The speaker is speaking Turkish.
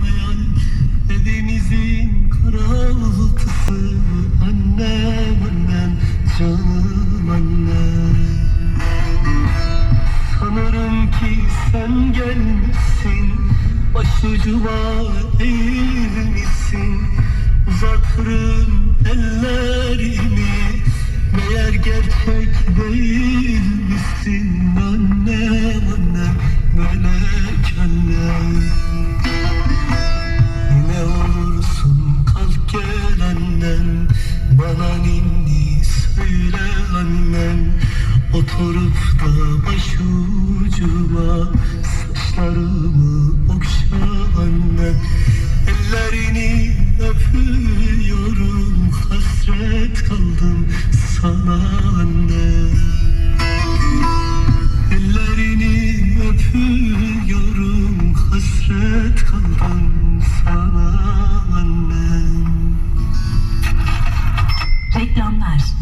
hayal Evimizin karaltısı. Annem annem canım annem. Sanırım ki sen gelmişsin. Başucuma eğilmişsin. Uzatırım ellerimi. Meğer gerçek değil misin annem bana ninni söyle annem Oturup da başucuma saçlarımı okşa annem Ellerini öpüyorum hasret kaldım sana annem más.